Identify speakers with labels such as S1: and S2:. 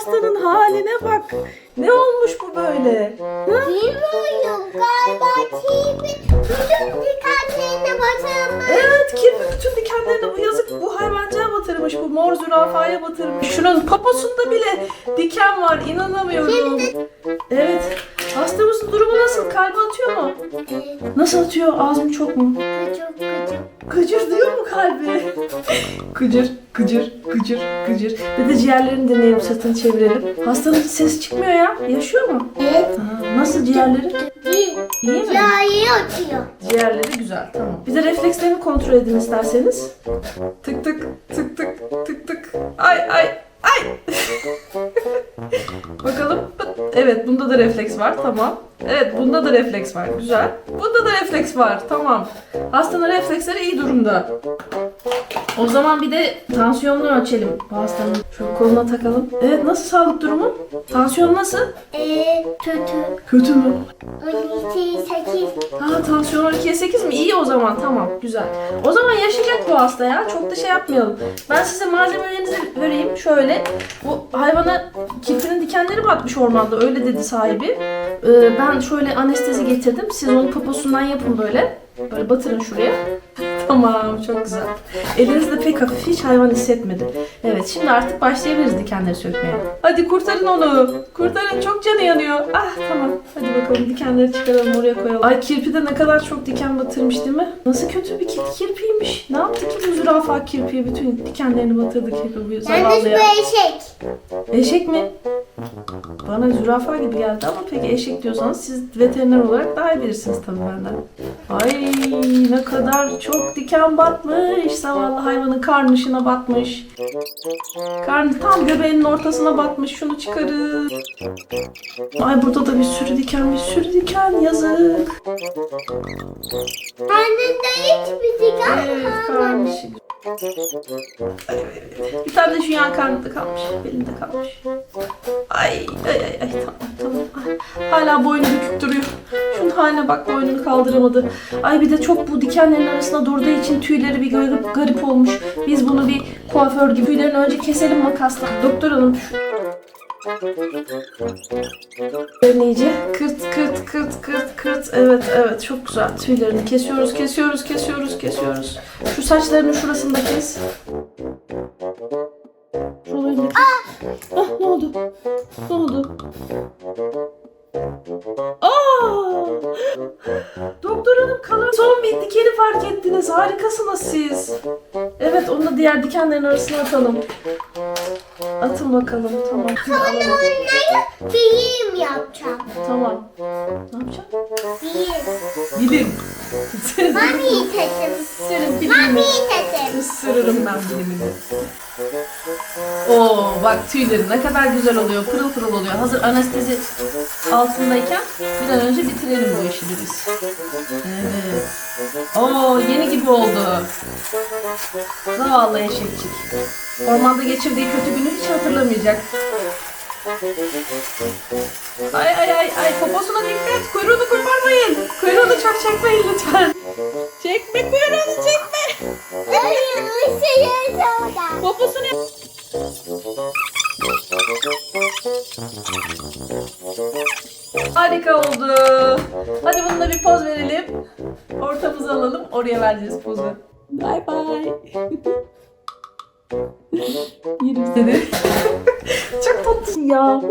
S1: hastanın haline bak. Ne olmuş bu böyle? Hı?
S2: Bilmiyorum galiba TV bütün dikkatlerine batırmış.
S1: Evet kirpi bütün dikenlerini bu yazık bu hayvancaya batırmış. Bu mor zürafaya batırmış. Şunun poposunda bile diken var. inanamıyorum. Evet. Hastamızın durumu nasıl? Kalbi atıyor mu? Nasıl atıyor? Ağzım çok mu?
S2: Gıcık.
S1: Gıcır diyor mu kalbi? Gıcır, gıcır, gıcır, gıcır. Bir de ciğerlerini deneyelim, sırtını çevirelim. Hastanın hiç sesi çıkmıyor ya. Yaşıyor mu?
S2: Evet.
S1: Ha, nasıl ciğerleri?
S2: İyi.
S1: İyi mi?
S2: Yayı atıyor.
S1: Ciğerleri güzel, tamam. Bir de reflekslerini kontrol edin isterseniz. Tık tık, tık tık, tık tık. Ay ay, ay. Bakalım. Evet, bunda da refleks var, tamam. Evet, bunda da refleks var, güzel. Bunda da refleks var, tamam. Hastanın refleksleri iyi durumda. O zaman bir de tansiyonunu ölçelim bu hastanın. Şöyle koluna takalım. Evet, nasıl sağlık durumu? Tansiyon nasıl?
S2: Ee, kötü.
S1: Kötü mü?
S2: 12, 8.
S1: Ha tansiyon 12'ye 8 mi? İyi o zaman tamam güzel. O zaman yaşayacak bu hasta ya. Çok da şey yapmayalım. Ben size malzemelerinizi vereyim. Şöyle bu hayvana kirpinin dikenleri batmış ormanda öyle dedi sahibi. Ee, ben şöyle anestezi getirdim. Siz onu poposundan yapın böyle. Böyle batırın şuraya. Tamam çok güzel. Eliniz de pek hafif hiç hayvan hissetmedi. Evet şimdi artık başlayabiliriz dikenleri sökmeye. Hadi kurtarın onu. Kurtarın çok canı yanıyor. Ah tamam. Hadi bakalım dikenleri çıkaralım oraya koyalım. Ay kirpi de ne kadar çok diken batırmış değil mi? Nasıl kötü bir kir- kirpiymiş. Ne yaptı ki bu zürafa kirpiye bütün dikenlerini batırdı kirpi bu
S2: Yalnız bu
S1: ya.
S2: eşek.
S1: Eşek mi? Bana zürafa gibi geldi ama peki eşek diyorsanız siz veteriner olarak daha iyi bilirsiniz tabii benden. Ay ne kadar çok diken batmış. Zavallı hayvanın karnışına batmış. Karnı tam göbeğinin ortasına batmış. Şunu çıkarın. Ay burada da bir sürü diken, bir sürü diken. Yazık.
S2: Karnında hiçbir diken
S1: Evet
S2: kalmamış.
S1: karnışı. Bir tane de şu yan karnında kalmış. Belinde kalmış. Ay ay ay, ay tamam tamam. Ay, hala boynu bükük duruyor. Şunun haline bak boynunu kaldıramadı. Ay bir de çok bu dikenlerin arasında durduğu için tüyleri bir garip, garip olmuş. Biz bunu bir kuaför gibi tüylerini önce keselim makasla. Doktor hanım şu İyice kırt kırt kırt kırt kırt. Evet evet çok güzel. Tüylerini kesiyoruz kesiyoruz kesiyoruz kesiyoruz. Şu saçlarının şurasını da kes. Şuralarını kes. Ah ne oldu? Ne oldu? Aa! Doktor hanım kalan son bir dikeni fark ettiniz. Harikasınız siz. Evet onu da diğer dikenlerin arasına atalım. Atın bakalım. Tamam.
S2: Sonra onları bilim yapacağım.
S1: Tamam. Ne yapacağım?
S2: Bilim.
S1: Bilim.
S2: Mami sesim.
S1: Isırırım ben bilimini. Oo bak tüyleri ne kadar güzel oluyor. Pırıl pırıl oluyor. Hazır anestezi altındayken bir an önce bitirelim bu işi biz. Evet. Oo yeni gibi oldu. Zavallı eşekçik. Ormanda geçirdiği kötü günü hiç hatırlamayacak. Ay ay ay ay poposuna dikkat. Kuyruğunu koparmayın. Kuyruğunu çok çekmeyin lütfen. Çekme kuyruğunu Harika oldu. Hadi bununla bir poz verelim. Ortamızı alalım. Oraya vereceğiz pozu. Bay bay. Yerim seni. Çok tatlısın ya.